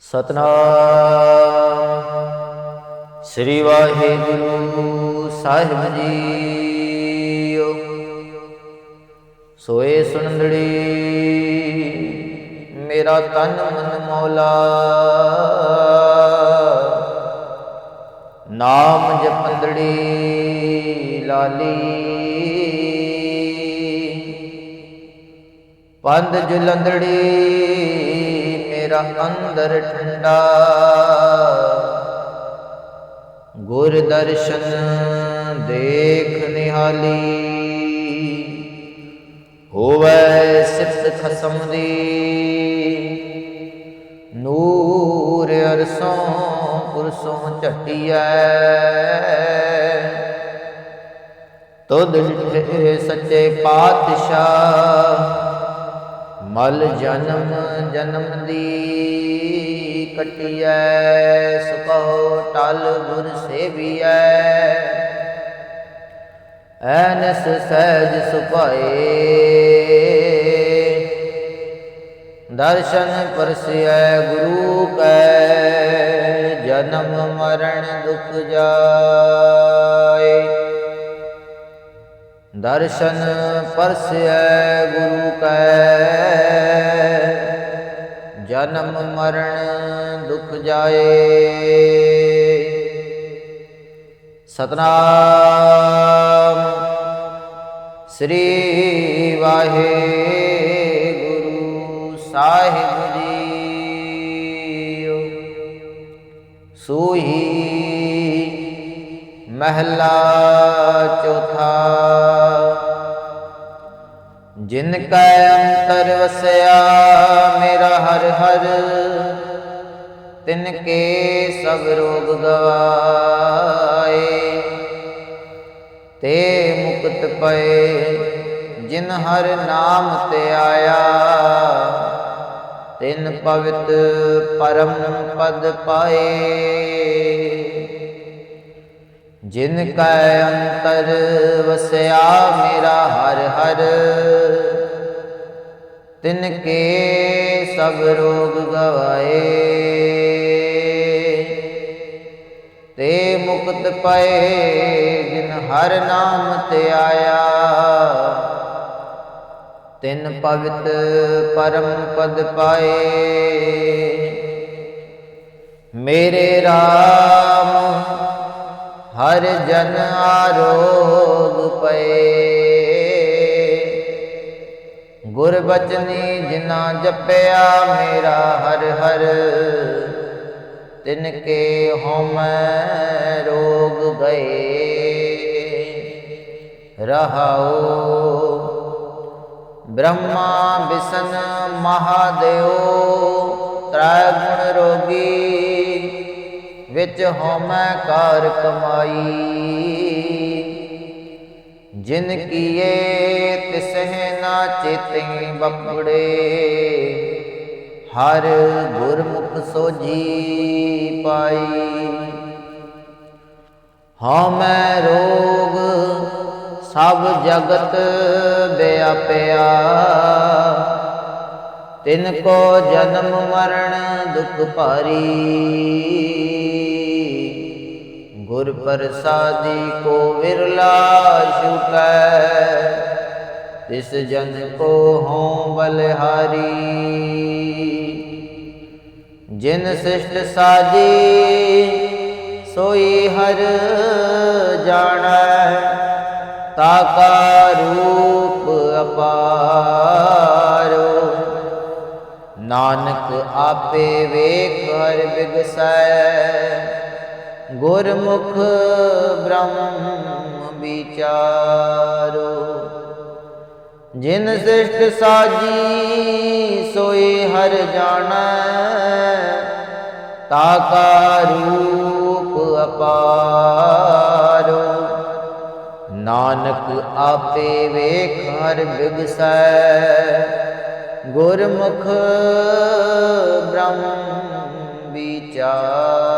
ਸਤਨਾਮ। ਸ੍ਰੀ ਵਾਹਿਗੁਰੂ ਸਾਹਿਬ ਜੀਓ। ਸੋਏ ਸੁਨੰਦੜੀ, ਮੇਰਾ ਤਨ ਮਨ ਮੌਲਾ। ਨਾਮ ਜਪੰਦੜੀ ਲਾਲੀ। ਪੰਦ ਜੁਲੰਦੜੀ ਮੇਰਾ ਅੰਦਰ ਠੰਡਾ। ਗੁਰ ਦਰਸ਼ਨ ਦੇਖ ਨਿਹਾਲੀ। ਹੋਵੇ ਸਿਫਤ ਖਸਮ ਦੀ। ਨੂਰ ਅਰਸੋਂ ਪੁਰਸੋਂ ਝਟਿਐ। ਤੁਧ ਡਿਠੇ ਸੱਚੇ ਪਾਤਸ਼ਾਹ ਮਲ ਜਨਮ ਜਨਮ ਦੀ ਕਟਿਐ, ਸੁਕੋ ਟਲ ਗੁਰ ਸੇਵੀਐ। ਐਨਸ ਸਹਿਜ ਸੁਭਾਏ, ਦਰਸ਼ਨ ਪਰਸਿਐ ਗੁਰੂ ਕੈ, ਜਨਮ ਮਰਨ ਦੁਖ ਜਾਏ। ਦਰਸ਼ਨ ਪਰਸਿਐ ਗੁਰੂ ਕੈ। ਜਨਮ ਮਰਨ ਦੁਖ ਜਾਏ। ਸਤਨਾਮ ਸ੍ਰੀ ਵਾਹਿਗੁਰੂ ਸਾਹਿਬ ਜੀਓ। ਸੋਈ ਮਹਿਲਾ ਚੌਥਾ ਜਿਨ ਕੈ ਅੰਤਰ ਵਸਿਆ, ਮੇਰਾ ਹਰ ਹਰ, ਤਿਨ ਕੇ ਸਭ ਰੋਗ ਗਵਾਏ। ਤੇ ਮੁਕਤ ਪਏ ਜਿਨ ਹਰ ਨਾਮ ਤੇ ਆਇਆ, ਤਿਨ ਪਵਿੱਤ ਪਰਮ ਪਦ ਪਾਏ। ਜਿਨ ਕੈ ਅੰਤਰ ਵਸਿਆ ਮੇਰਾ ਹਰ ਹਰ, ਤਿਨ ਕੇ ਸਭ ਰੋਗ ਗਵਾਏ। ਤੇ ਮੁਕਤ ਪਏ ਜਿਨ ਹਰ ਨਾਮ ਤੇ ਆਇਆ, ਤਿਨ ਭਗਤ ਪਰਮ ਪਦ ਪਾਏ। ਮੇਰੇ RAM ਹਰ ਜਨ ਆਰੋਗ ਪਏ। ਗੁਰਬਚਨੀ ਜਿਨਾ ਜਪਿਆ ਮੇਰਾ ਹਰ ਹਰ, ਤਿਨ ਕੇ ਹਉਮੈ ਰੋਗ ਗਏ। ਰਹਾਓ ਬ੍ਰਹਮਾ ਵਿਸ਼ਨ ਮਹਾਦੇਵ ਤ੍ਰੈ ਗੁਣ ਰੋਗੀ ਵਿੱਚ ਹਉਮੈ ਕਾਰ ਕਮਾਈ। ਜਿਨ ਕੀਏ ਤਿਸਹਿ ਨਾ ਚੇਤਿ ਬਪੜੇ ਹਰ ਗੁਰਮੁਖ ਸੋਜੀ ਪਾਈ। ਹਉਮੈ ਰੋਗ ਸਭ ਜਗਤ ਬਿਆਪਿਆ ਤਿਨ ਕੋ ਜਨਮ ਮਰਨ ਦੁਖ ਭਾਰੀ। ਗੁਰ ਪ੍ਰਸਾਦੀ ਕੋ ਵਿਰਲਾ ਛੁਟੈ। ਤਿਸ ਜਨ ਕੋ ਹਉ ਬਲਹਾਰੀ। ਜਿਨ ਸਿਸ਼ਟ ਸਾਜੀ, ਸੋਈ ਹਰ ਜਾਣੈ। ਤਾਕਾ ਰੂਪ ਅਪਾਰੋ। ਨਾਨਕ ਆਪੇ ਵੇਖ ਹਰ ਬਿਗਸੈ। ਗੁਰਮੁਖ ਬ੍ਰਹਮ ਵਿਚਾਰੋ। ਜਿਨ ਸਿਸ਼ਟ ਸਾਜੀ, ਸੋਏ ਹਰ ਜਾਣੈ। ਤਾਕਾ ਰੂਪ ਅਪਾਰੋ। ਨਾਨਕ ਆਪੇ ਵੇਖ, ਹਰ ਬਿਗਸੈ। ਗੁਰਮੁਖ ਬ੍ਰਹਮ ਵਿਚਾਰੋ।